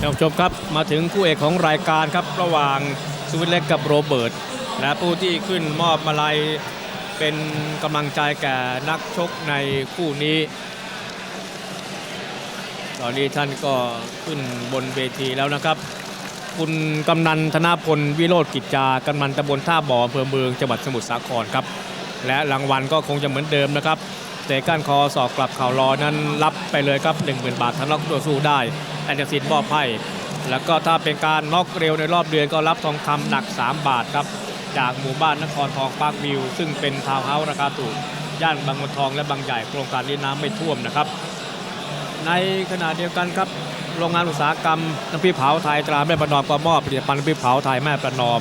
ท่านผู้ชมครับมาถึงคู่เอกของรายการครับ ระหว่างสุวิทย์เล็กกับโรเบิร์ตและผู้ที่ขึ้นมอบมาลัยเป็นกำลังใจแก่นักชกในคู่นี้ ตอนนี้ท่านก็ขึ้นบนเวทีแล้วนะครับ คุณกำนันธนาพลวิโรธกิจจากำนันตำบลท่าบ่ออำเภอเมืองจังหวัดสมุทรสาครครับ และรางวัลก็คงจะเหมือนเดิมนะครับ เตะก้านคอสอกกลับเข่ารอนั้นรับไปเลยครับ 10,000 บาททั้งน็อกตัวสู้ได้แอนเดอร์สินมอบให้แล้วก็ถ้าเป็นการน็อกเร็วในรอบเดือนก็รับทองคำหนัก 3 บาทครับ จากหมู่บ้านนครทองปาร์ควิว ซึ่งเป็นทาวน์เฮาส์ราคาถูกย่านบางมนทองและบางใหญ่โครงการนี้น้ำไม่ท่วมนะครับ ในขณะเดียวกันครับโรงงานอุตสาหกรรมน้ำพริกเผาไทยตราแม่ประนอมก็มอบผลิตภัณฑ์น้ำพริกเผาไทยแม่ประนอม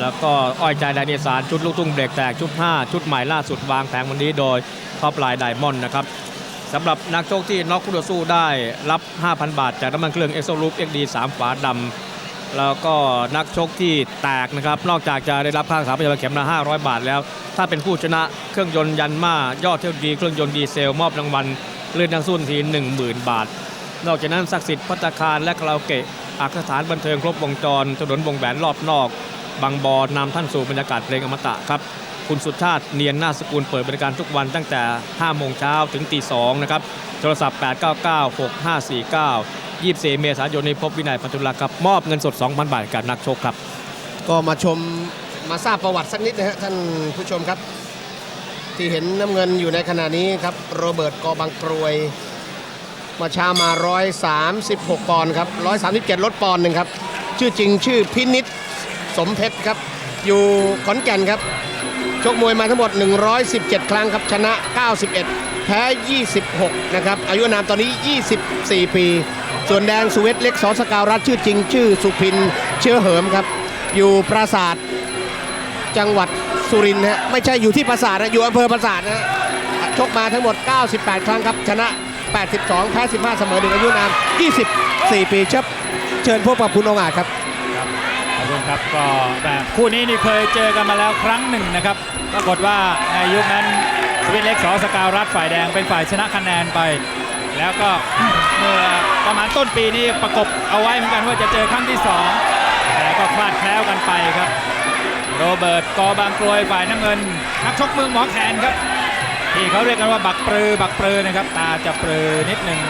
แล้วก็อ้อยใจไดเนสารชุดลูกทุ่งเบรกแตกชุด 5 ชุดใหม่ล่าสุดวางแผงวันนี้โดยท็อปไลน์ไดมอนด์นะครับสำหรับนักโชคที่น็อกคู่ต่อสู้ได้รับ 5,000 บาท จากน้ำมันเครื่องเอ็กโซลูปเอ็กดี3ฝาดำแล้วก็นักชกที่แตกนะครับ นอกจากจะได้รับค่ารักษาพยาบาลเข็มละ500 บาทแล้ว ถ้าเป็นผู้ชนะเครื่องยนต์ยันมายอดเที่ยวดีเครื่องยนต์ดีเซลมอบรางวัลเลื่อนนักสู้ที10,000 บาท นอกจากนั้นศักดิ์สิทธิ์พัตตาคารและคาราโอเกะอักสถานบันเทิงครบวงจรถนนวงแหวนรอบนอก บางบอนนำท่านสู่บรรยากาศเพลงอมตะครับ คุณสุชาติเนียนนาสกุลเปิดบริการทุกวันตั้งแต่ 5 โมงเช้าถึงตี2นะครับ โทรศัพท์ 899 6549 24 เมษายนนี้พบวินัยพันธุลาครับ มอบเงินสด 2,000 บาทกับนักชกครับ ก็มาชมมาทราบประวัติสักนิดนะฮะท่านผู้ชมครับ ที่เห็นน้ำเงินอยู่ในขณะนี้ครับโรเบิร์ตกอบางกรวยมาชามา 136 ปอนด์ครับ 137 ลดปอนด์หนึ่งครับ ชื่อจริงชื่อพินิษ สมเพชรครับ อยู่ขอนแก่นครับ ชกมวยมาทั้งหมด 117 ครั้งครับ ชนะ 91 แพ้ 26 นะครับ อายุนามตอนนี้ 24 ปี ส่วนแดงสุเวทเล็กสอสกาวรัฐชื่อจริง ชื่อสุพินเชื้อเหิมครับ อยู่ปราสาทจังหวัดสุรินทร์ฮะไม่ใช่อยู่ที่ปราสาทนะอยู่อำเภอปราสาทนะฮะชกมาทั้งหมด 98 ครั้งครับ ชนะ 82 แพ้ 15 เสมอหนึ่งอายุนาม 24 ปีเชิญเชิญพบกับคุณองอาจครับ ครับก็แบบคู่นี้นี่เคยเจอกันมาแล้วครั้งหนึ่งนะครับปรากฏว่าในยุคนั้นสวิตเล็กสอสกาวรัฐฝ่ายแดงเป็นฝ่ายชนะคะแนนไป แล้วก็เมื่อประมาณต้นปีนี้ประกบเอาไว้เหมือนกันว่าจะเจอครั้งที่สองแต่ก็คลาดแคล้วกันไปครับ โรเบิร์ตกอบางกรวยฝ่ายน้ำเงินนักชกมือหมอแคนครับ ที่เขาเรียกกันว่าบักปรือบักปรือนะครับ ตาจะปรือนิดหนึ่ง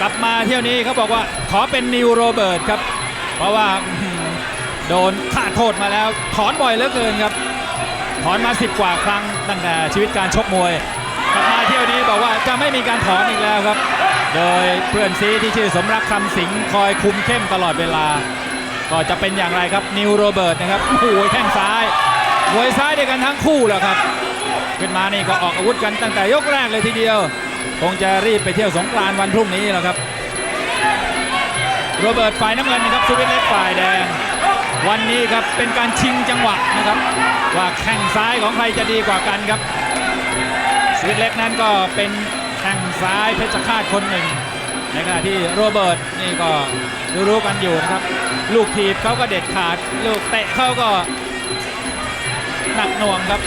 กลับมาเที่ยวนี้เขาบอกว่าขอเป็นนิวโรเบิร์ตครับ เพราะว่า โดนฆ่าโทษมาแล้วถอนบ่อยเหลือเกินครับ ถอนมา10กว่าครั้งตั้งแต่ชีวิตการชกมวยกลับมาเที่ยวนี้บอกว่าจะไม่มีการถอนอีกแล้วครับ โดยเพื่อนซีที่ชื่อสมรักคำสิงคอยคุมเข้มตลอดเวลา ก็จะเป็นอย่างไรครับนิวโรเบิร์ตนะครับโอ้โหแข้งซ้ายมวยซ้ายด้วยกันทั้งคู่แหละครับขึ้นมานี่ก็ออกอาวุธกันตั้งแต่ยกแรกเลยทีเดียว คงจะรีบไปเที่ยวสงกรานต์วันพรุ่งนี้แหละครับ โรเบิร์ตฝ่ายน้ำเงินนะครับสุวิทย์เล็กฝ่ายแดง วันนี้ครับเป็นการชิงจังหวะนะครับ ว่าแข้งซ้ายของใครจะดีกว่ากันครับสุวิทเล็กนั้นก็เป็นแข้งซ้ายเพชรฆาตคนหนึ่ง ในขณะที่โรเบิร์ตนี่ก็รู้ๆกันอยู่นะครับ ลูกถีบเขาก็เด็ดขาด ลูกเตะเขาก็หนักหน่วงครับ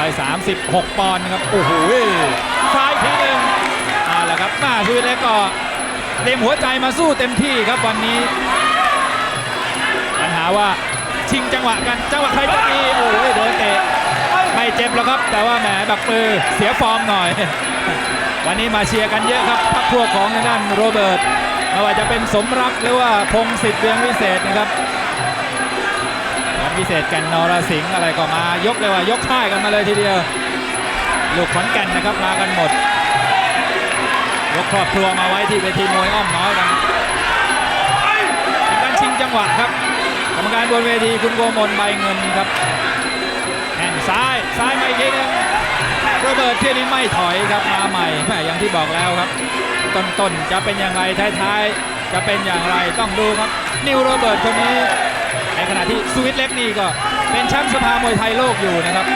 136ปอนด์นะครับโอ้โหซ้ายทีหนึ่งเอาละครับมาสุวิเล็กก็เต็มหัวใจมาสู้เต็มที่ครับวันนี้าว่าชิงจังหวะกันจังหวะใครจะดีโอ้ยโดนเตะไม่เจ็บแล้วครับ แต่ว่าแหมบักปือเสียฟอร์มหน่อย วันนี้มาเชียร์กันเยอะครับพักพวกของทางด้านโรเบิร์ตไม่ว่าจะเป็นสมรักหรือว่าพงศิษฐ์เวียงวิเศษนะครับวันวิเศษแก่นนรสิงห์อะไรก็มายกเลยว่ายกค่ายกันมาเลยทีเดียว ลูกขอนแก่นนะครับมากันหมด ยกครอบครัวมาไว้ที่เวทีมวยอ้อมน้อยกันการชิงจังหวะครับ รรมการบนเวทีคุณโกมลใบเงินครับแข้งซ้ายซ้ายไมาอีกทีนึงโรเบิร์ตเที่ยนี้ไม่ถอยครับมาใหม่แม่อย่างที่บอกแล้วครับ ต้นๆจะเป็นอย่างไรท้ายๆ จะเป็นอย่างไรต้องดูครับ นิวโรเบิร์ตคนนี้ ในขณะที่สวิตเล็กนี่ก็เป็นแชมป์สภามวยไทยโลกอยู่นะครับ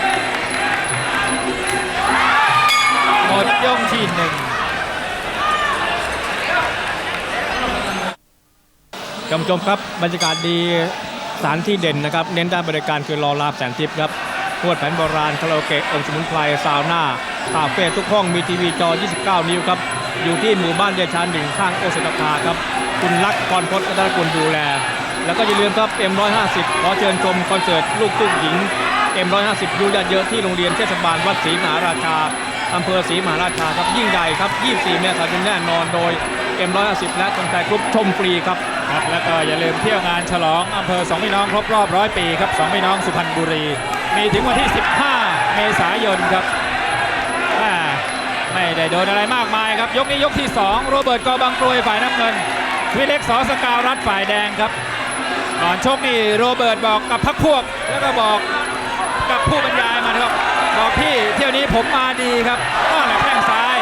หมดยกที่หนึ่งกำชมครับบรรยากาศดี สานที่เด่นนะครับ เน้นด้านบริการคือรอลาบแสนทิพย์ครับนวดแผนโบราณคาราโอเกะองค์สมุนไพรซาวน่าคาเฟ่ทุกห้องมีทีวีจอ 29 นิ้วครับ อยู่ที่หมู่บ้านเดชาหนึ่งข้างโอสถภาครับ คุณลักษณ์กรพจน์รัตนกุลดูแล แล้วก็อย่าลืมครับ M150 ขอเชิญชมคอนเสิร์ตลูกทุ่งหญิง M150 ดูญาติเยอะที่โรงเรียนเทศบาลวัดศรีมหาราชาอำเภอศรีมหาราชาครับยิ่งใหญ่ครับ 24 เมษายนแน่นอนโดย M150 และทงชัยกรุ๊ปชมฟรีครับ ครับแล้วก็อย่าลืมเที่ยวงานฉลองอำเภอสองพี่น้องครบรอบร้อยปีครับสองพี่น้องสุพรรณบุรี มีถึงวันที่ 15 เมษายนครับไม่ได้โดนอะไรมากมายครับ ยกนี้ยกที่ 2 โรเบิร์ตกอบังกรวยฝ่ายน้ำเงิน วิเล็กสอสกาวรัฐฝ่ายแดงครับก่อนชกนี่โรเบิร์ตบอกกับพักพวก แล้วก็บอกกับผู้บรรยายมาครับบอกพี่เที่ยวนี้ผมมาดีครับก็แหลแข้งซ้าย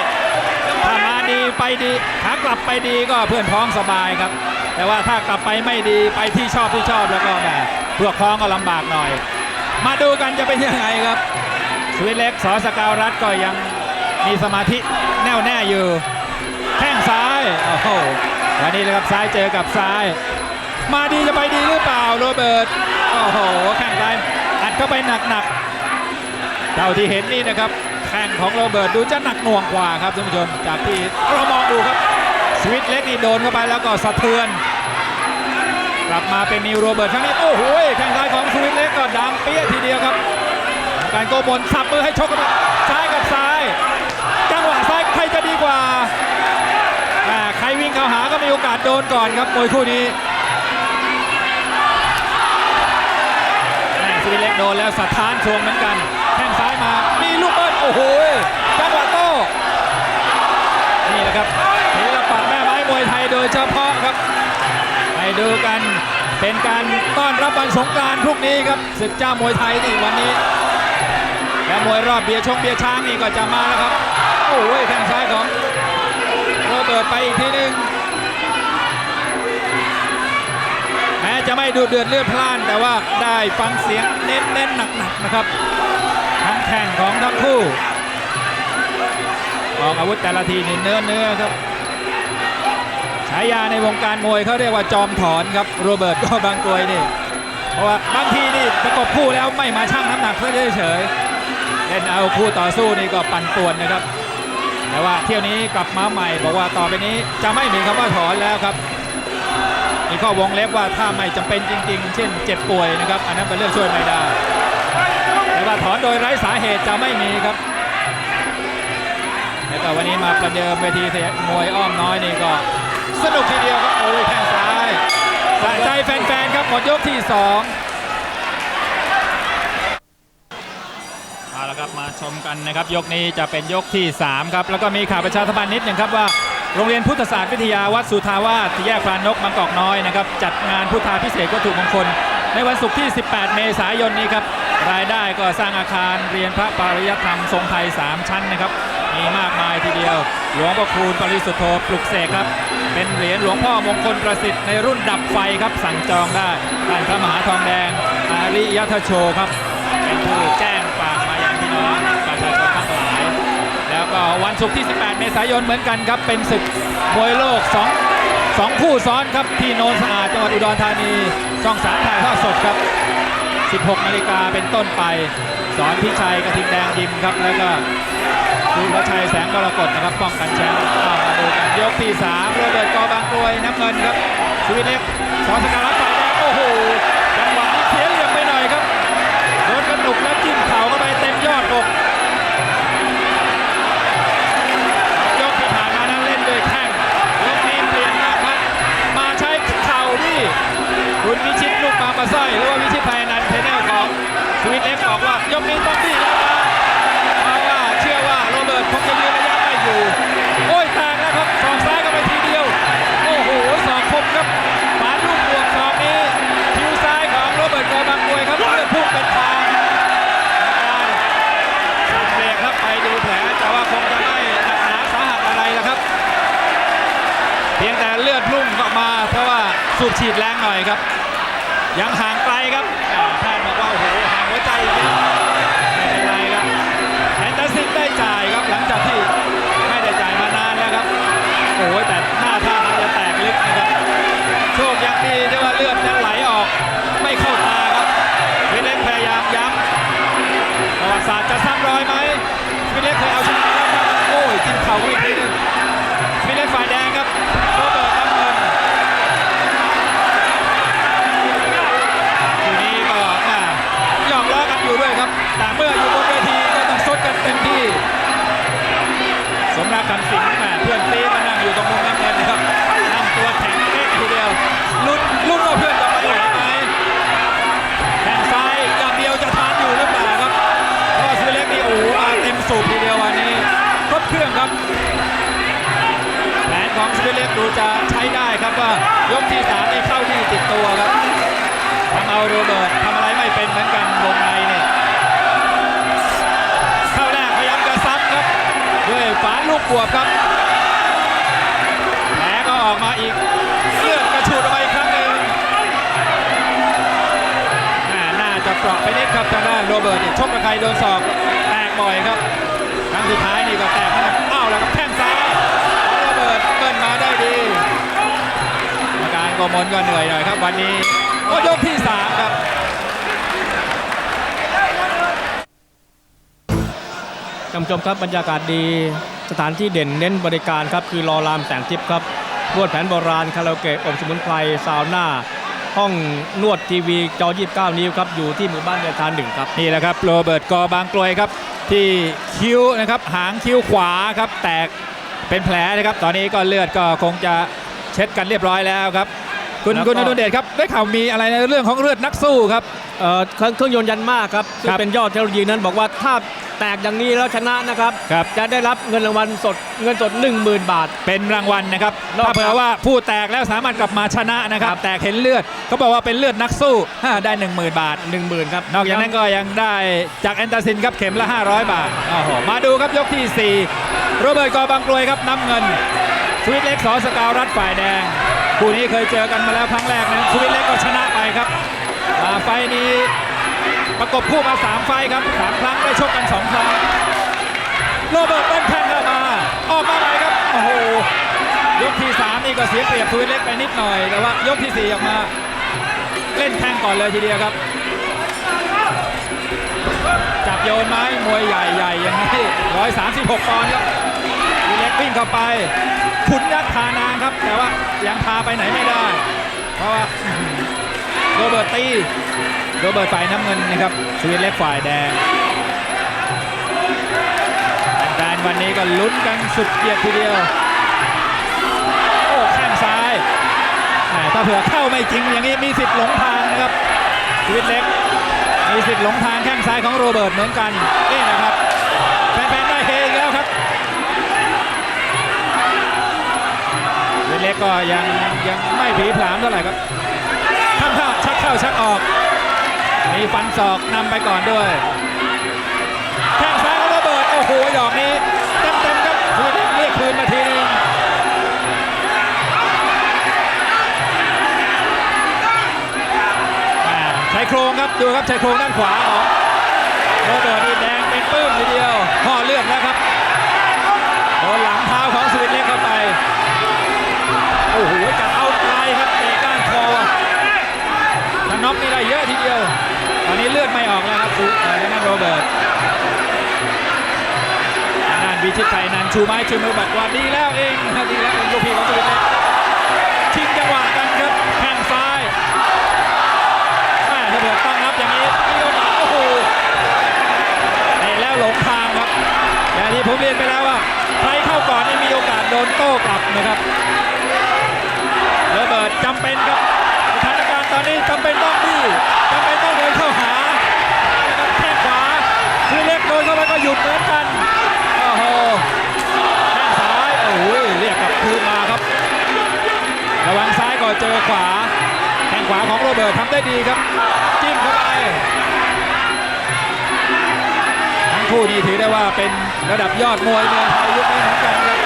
ถ้ามาดีไปดีขากลับไปดีก็เพื่อนพ้องสบายครับ แต่ว่าถ้ากลับไปไม่ดีไปที่ชอบที่ชอบแล้วก็แหมเพื่อพ้องก็ลำบากหน่อย มาดูกันจะเป็นยังไงครับสวิตเล็กสอสกาวรัฐก็ยังมีสมาธิแน่วแน่อยู่แข้งซ้ายโอ้โหวันนี้เลยครับซ้ายเจอกับซ้าย มาดีจะไปดีหรือเปล่าโรเบิร์ตโอ้โหแข้งซ้ายอัดเข้าไปหนักๆเท่าที่เห็นนี่นะครับแข้งของโรเบิร์ตดูจะหนักหน่วงกว่าครับท่านผู้ชมจากที่เรามองดูครับสวิตเล็กนี่โดนเข้าไปแล้วก็สะเทือน กลับมาเป็นนิวโรเบิร์ตครั้งนี้ โอ้โหแข้งซ้ายของสวิตเล็กก็ดังเปี้ยทีเดียวครับ การโกบนสับมือให้ชกกันซ้ายกับซ้าย จังหวะซ้ายใครจะดีกว่าอ่ใครวิ่งเข้าหาก็มีโอกาสโดนก่อนครับมวยคู่นี้แม่สวิตเล็กโดนแล้วสะท้านชวงเหมือนกันแข้งซ้ายมา มีลูกเบิ้ลโอ้โหจังหวะโต้นี่แหละครับศิลปะแม่ไม้มวยไทยโดยเฉพาะครับ ดูกันเป็นการต้อนรับวันสงกรานต์พรุ่งนี้ครับศึกเจ้ามวยไทยนี่วันนี้ และมวยรอบเบียร์ชงเบียร์ช้างนี่ก็จะมาแล้วครับ โอ้ยแข้งซ้ายของโรเบิร์ตไปอีกทีหนึ่งแม้จะไม่ดูเดือดเลือดพล่านแต่ว่าได้ฟังเสียงเน้นเน้นๆหนักๆนะครับทั้งแข่งของทั้งคู่ออกอาวุธแต่ละทีนี่เนื้อเนื้อครับ ฉายาในวงการมวยเขาเรียกว่าจอมถอนครับโรเบิร์ตก็บางกรวยนี่เพราะว่าบางทีนี่ประกบคู่แล้วไม่มาชั่งน้ำหนักเพื่อเฉยเล่นเอาคู่ต่อสู้นี่ก็ปั่นป่วนนะครับ แต่ว่าเที่ยวนี้กลับมาใหม่ บอกว่าต่อไปนี้จะไม่มีคำว่าถอนแล้วครับมีข้อวงเล็บว่าถ้าไม่จำเป็นจริง ๆ เช่นเจ็บป่วยนะครับ อันนั้นเป็นเรื่องช่วยไม่ได้ แต่ว่าถอนโดยไร้สาเหตุจะไม่มีครับแล้วก็วันนี้มาประเดิมเวทีมวยอ้อมน้อยนี่ก็ สนุกทีเดียวครับโอ้ยแข้งซ้ายสะใจแฟนๆครับหมดยกที่สองเอาละครับมาชมกันนะครับ ยกนี้จะเป็นยกที่ 3 ครับ แล้วก็มีข่าวประชาสัมพันธ์นิดหนึ่งครับว่าโรงเรียนพุทธศาสตร์วิทยาวัดสุทาวาสที่แยกพรานกบางกอกน้อยนะครับ จัดงานพุทธาพิเศษกวัตถุมงคล ในวันศุกร์ที่ 18 เมษายนนี้ครับ รายได้ก็สร้างอาคารเรียนพระปริยธรรมทรงไทย 3 ชั้นนะครับ มีมากมายทีเดียว หลวงพ่อคูณปริสุทธโธปลุกเสกครับ เป็นเหรียญหลวงพ่อมงคลประสิทธิ์ในรุ่นดับไฟครับสั่งจองได้ท่านพระมหาทองแดงอาริยทโชครับ เป็นผู้แจ้งฝากมายังพี่น้องประชาชนทั้งหลาย แล้วก็วันศุกร์ที่ 18 เมษายนเหมือนกันครับ เป็นศึกมวยโลก 2 2 คู่ซ้อนครับที่โนนสะอาดจังหวัดอุดรธานีช่องสามถ่ายทอดสดครับ 16 นาฬิกาเป็นต้นไป สอนพิชัยกระทิงแดงยิมครับแล้วก็ คุณวชัยแสงกรกฎนะครับป้องกันแชมป์มาดูกันยกที่3โรเบิร์ตกอบางกรวยน้ำเงินครับชีวิตเล็กสอนสกาลัดฝ่ายแดงโอ้โหจังหวะนี้เสียเหลี่ยมไปหน่อยครับโดนกระหนุกแล้วจิ้มเข่าเข้าไปเต็มยอดอกยกที่ผ่านมานั้นเล่นด้วยแข้งยกนี้เปลี่ยนมาครับมาใช้เข่าที่คุณวิชิตลูกมาปลาสร้อยหรือว่าวิชิตไทยนันเทรนเนอร์ของสวิตเล็กบอกว่ายกนี้ต้องดี สูบฉีดแรงหน่อยครับ ยังห่าง จะใช้ได้ครับว่ายกที่สามนี่เข้าที่ติดตัวครับทำเอาโรเบิร์ตทำอะไรไม่เป็นเหมือนกันวงในเนี่ยเข้าแรกพยายามจะซ้ำครับด้วยฝาลูกบวบครับแผลก็ออกมาอีกเลือดกระฉูดออกมาอีกครั้งหนึ่งน่าจะเปราะไปนิดครับทางด้านโรเบิร์ตเนี่ยชกกับใครโดนศอกแตกบ่อยครับครั้งสุดท้ายนี่ก็แตก กรรมการโกมลก็เหนื่อยหน่อยครับ วันนี้ก็ยกที่3ครับท่านผู้ชมครับบรรยากาศดีสถานที่เด่นเน้นบริการครับคือรอรามแสงทิพย์ครับนวดแผนโบราณคาราโอเกะอบสมุนไพรซาวน่าห้องนวดทีวีจอ 29 นิ้วครับอยู่ที่หมู่บ้านเดชทานหนึ่งครับนี่แหละครับโรเบิร์ตกอบางกลวยครับ ที่คิ้วนะครับหางคิ้วขวาครับแตกเป็นแผลนะครับ ตอนนี้ก็เลือดก็คงจะเช็ดกันเรียบร้อยแล้วครับ คุณแล้วก็ คุณอนุเดชครับได้ข่าวมีอะไรในเรื่องของเลือดนักสู้ครับ เอ่อเครื่องเครื่องยนต์ยันมากครับซึ่งครับเป็นยอดเทคโนโลยีนั้นบอกว่าถ้าแตกอย่างนี้แล้วชนะนะครับ ครับ จะได้รับเงินรางวัลสดเงินสด 10,000 บาท เป็นรางวัลนะครับนอกถ้าเผื่อว่าผู้แตกแล้วสามารถกลับมาชนะนะครับครับ แตกเห็นเลือดเขาบอกว่าเป็นเลือดนักสู้ฮ่าได้10,000 บาท 10,000ครับนอกจากนั้นก็ยังได้จากแอนตาซินครับเข็มละ 500 บาทโอ้โหมาดูครับยกที่4โรเบิร์ตกอบางกลวยครับน้ำเงินสวิตเล็กสอสกาวรัฐฝ่ายแดง คู่นี้เคยเจอกันมาแล้วครั้งแรกนะสวิตเล็กก็ชนะไปครับอ่าไฟนี้ประกบคู่มา 3 ไฟครับ 3 ครั้งได้ชกกัน 2 ครั้งโรเบิร์ตเบิ้ลแข้งเข้ามา ออกมาใหครับ โอ้โห ยกที่ 3 นี่ก็เสียเปรียบสวิตเล็กไปนิดหน่อย แต่ว่ายกทีสี่ 4 ออกมา เล่นแข้งก่อนเลยทีเดียวครับ จับโยนไม้มวยใหญ่ๆอย่างนี้136ปอนด์ครับวีเล็กวิ่งเข้าไป ขุนยักษ์ทานางครับ แต่ว่ายังพาไปไหนไม่ได้ เพราะว่าโรเบิร์ตตีโรเบิร์ตฝ่ายน้ำเงินนะครับสวีเล็กฝ่ายแดงแฟนวันนี้ก็ลุ้นกันสุดเกียรติทีเดียวโอ้แข้งซ้ายแหมถ้าเผื่อเข้าไม่จริงอย่างนี้มีสิทธิ์หลงทางนะครับชีวิตเล็กมีสิทธิ์หลงทางแข้งซ้ายของโรเบิร์ตเหมือนกันนี่นะครับแฟนๆได้ เล็กก็ยังยังไม่ผีผลามเท่าไหร่ครับข้ามข้าชักเข้าชักออก มีฟันศอกนำไปก่อนด้วยแข้งซ้ายของโรเบิร์ตโอ้โหหยอกนี้เต็มๆครับเวทเล็กเรียกคืนมาทีนึงอ่าชายโครงครับดูครับชายโครงด้านขวาของโรเบิร์ตนี่แดงเป็นปื้มทีเดียวห่อเลือดแล้วครับ เดียว ตอนนี้เลือดไม่ออกแล้วครับสุเอ่อทางด้นโรเบิร์ตทางด้านวิชิตไทยนันชูไม้ชูมือบอกว่าดีแล้วเองดีแล้วเองลูกพี่ของสวิตเล็กชิงจังหวะกันครับแข้งซ้ายแม่ถ้าเกิดตั้งรับอย่างนี้มีโอกาโอ้โหเตะแล้วหลงทางครับอย่างที่ผมเรียนไปแล้วว่าใครเข้าก่อนนี่มีโอกาสโดนโต้กลับนะครับโรเบิร์ตจำเป็นครับสถานการณ์ตอนนี้จำเป็นต้องดีจำเป็นต้องเดินเข้าหานะครับแข้งขวาคือเล็กโดนเข้าไปก็หยุดเหมือนกันโอ้โหแข้งซ้ายโอ้โหเรียกกลับคืนมาครับ ระวังซ้ายก่อน เจอขวาแข้งขวาของโรเบิร์ตทำได้ดีครับ จิ้มเข้าไป ทั้งคู่นี้ถือได้ว่าเป็นระดับยอดมวยเมืองไทยยุคนี้เหมือนกันครับ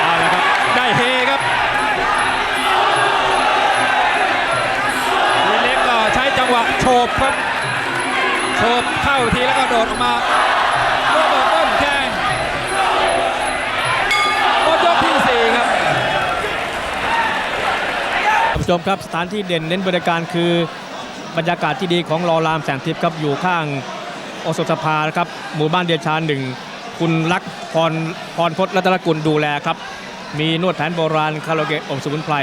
เอาละครับ ได้เฮครับวีเล็กก็ใช้จังหวะโฉบครับโฉบเข้าทีแล้วก็โดดออกมา ผู้ชมครับสถานที่เด่นเน้นบริการคือบรรยากาศที่ดีของรอรามแสงทิพย์ครับอยู่ข้างโอสถสภาครับหมู่บ้านเดียชาหนึ่งคุณลักพรพรพจน์รัตนกุลดูแลครับ มีนวดแผนโบราณคาราโอเกะอบสมุนไพร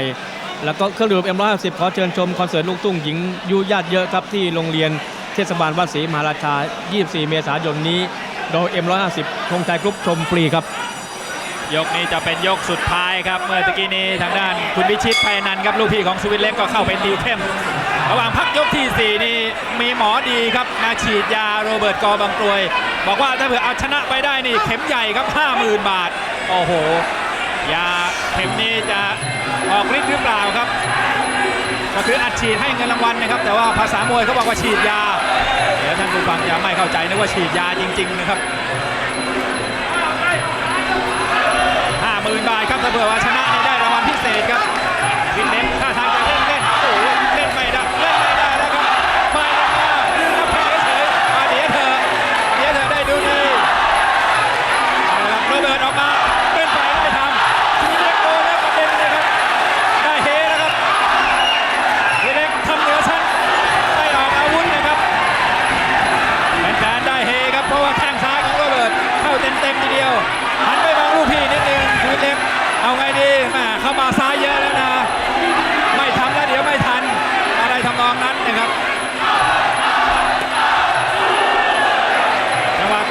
แล้วก็เครื่องดื่มเอ็มร้อยสิบขอเชิญชมคอนเสิร์ตลูกทุ่งหญิงยุญาติเยอะครับที่โรงเรียนเทศบาลวัดศรีมหาราชา 24 เมษายนนี้ โดย M150 ธงชัยกรุ๊ปชมฟรีครับ ยกนี้จะเป็นยกสุดท้ายครับ เมื่อตะกี้นี้ทางด้านคุณวิชิตภัยนันท์ครับลูกพี่ของสุวิทย์เล็กก็เข้าเป็นดิวเข้ม ระหว่างพักยกทีสี่ 4 นี่มีหมอดีครับมาฉีดยาโรเบิร์ตกอบางกรวย บอกว่าถ้าเผื่อเอาชนะไปได้นี่เข็มใหญ่ครับ 50,000 บาท โอ้โห ยาเข็มนี้จะออกฤทธิ์หรือเปล่าครับ ก็คืออัดฉีดให้เงินรางวัลนะครับ แต่ว่าภาษามวยเขาบอกว่าฉีดยา เดี๋ยวท่านผู้ฟังอย่าไม่เข้าใจนึกว่าฉีดยาจริง ๆ นะครับ 50,000บาทครับถ้าเผื่อว่าชนะนี่ได้รางวัลพิเศษครับ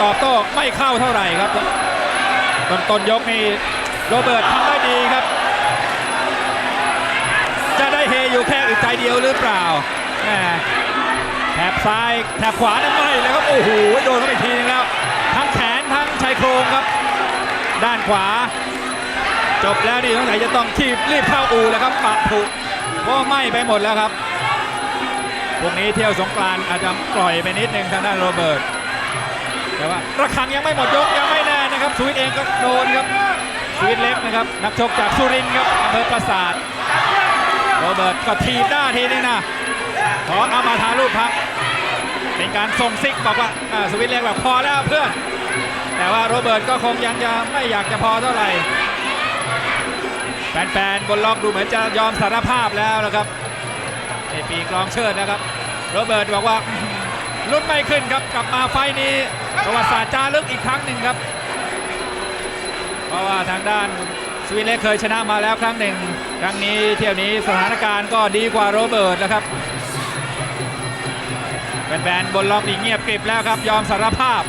อบโต้ไม่เข้าเท่าไหร่ครับต้นต้นยกนี่โรเบิร์ตทำได้ดีครับ จะได้เฮอยู่แค่อึดใจเดียวหรือเปล่าแถบซ้ายแถบขวานั่นไม่เลยครับโอ้โหโดนเข้าไปอีกทีนึงแล้ว ทั้งแขนทั้งชายโครงครับ ด้านขวา จบแล้วนี่สงสัยจะต้องทีบรีบเข้าอูแล้วครับปะผุเพราะไม้ไปหมดแล้วครับพวกนี้เที่ยวสงกรานต์อาจจะปล่อยไปนิดนึงทางด้านโรเบิร์ต แต่ว่าระฆังยังไม่หมดยกยังไม่แน่นะครับสวิตเองก็โดนครับสวิตเล็กนะครับนักชกจากสุรินทร์ครับอำเภอปราสาทโรเบิร์ตก็ทีบหน้าทีนึงนะขอเอามาทารูปพักเป็นการส่งซิกบอกว่าสวิตเล็กแบบพอแล้วเพื่อน แต่ว่าโรเบิร์ตก็คงยังจะไม่อยากจะพอเท่าไหร่แฟนๆบนล็อกดูเหมือนจะยอมสารภาพแล้วนะครับเอปีกลองเชิดนะครับ โรเบิร์ตบอกว่าลุ้นไม่ขึ้นครับกลับมาไฟนี้ ประวัติศาสตร์จารึกอีกครั้งหนึ่งครับ เพราะว่าทางด้านสวิตเล็กเคยชนะมาแล้วครั้งหนึ่ง ครั้งนี้เที่ยวนี้สถานการณ์ก็ดีกว่าโรเบิร์ตนะครับแฟนๆบนล็อกนี่เงียบกริบแล้วครับ ยอมสารภาพ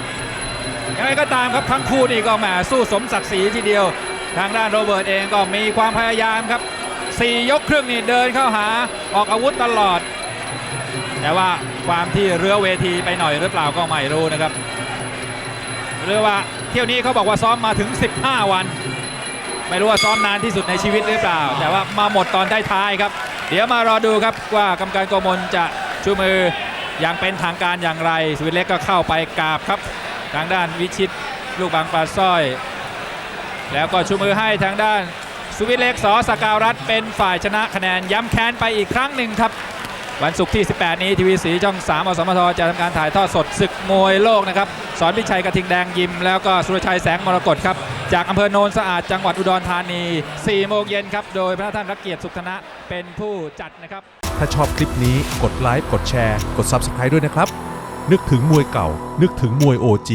ยังไงก็ตามครับทั้งคู่นี่ก็แหมสู้สมศักดิ์ศรีทีเดียว ทางด้านโรเบิร์ตเองก็มีความพยายามครับสี่ยกครึ่งนี่เดินเข้าหาออกอาวุธตลอด แต่ว่าความที่เรือเวทีไปหน่อยหรือเปล่าก็ไม่รู้นะครับ เรือว่าเที่ยวนี้เขาบอกว่าซ้อมมาถึง 15 วัน ไม่รู้ว่าซ้อมนานที่สุดในชีวิตหรือเปล่า แต่ว่ามาหมดตอนได้ท้ายครับ เดี๋ยวมารอดูครับว่ากรรมการโกมลจะชูมืออย่างเป็นทางการอย่างไรสวิตเล็กก็เข้าไปกราบครับ ทางด้านวิชิตลูกบางปลาสร้อย แล้วก็ชูมือให้ทางด้านสุวิทย์เล็กสอสกาวรัฐเป็นฝ่ายชนะคะแนนย้ำแค้นไปอีกครั้งหนึ่งครับ วันศุกร์ที่ 18 นี้ทีวีสีช่อง 3 อสมทจะทำการถ่ายทอดสดศึกมวยโลกนะครับ สอนพิชัยกระทิงแดงยิม แล้วก็สุรชัยแสงมรกตครับ จากอำเภอโนนสะอาดจังหวัดอุดรธานี 4 โมงเย็นครับ โดยพระท่านรักเกียรติสุขธนะเป็นผู้จัดนะครับ ถ้าชอบคลิปนี้กดไลค์กดแชร์ กด Subscribe ด้วยนะครับ นึกถึงมวยเก่า นึกถึงมวย OG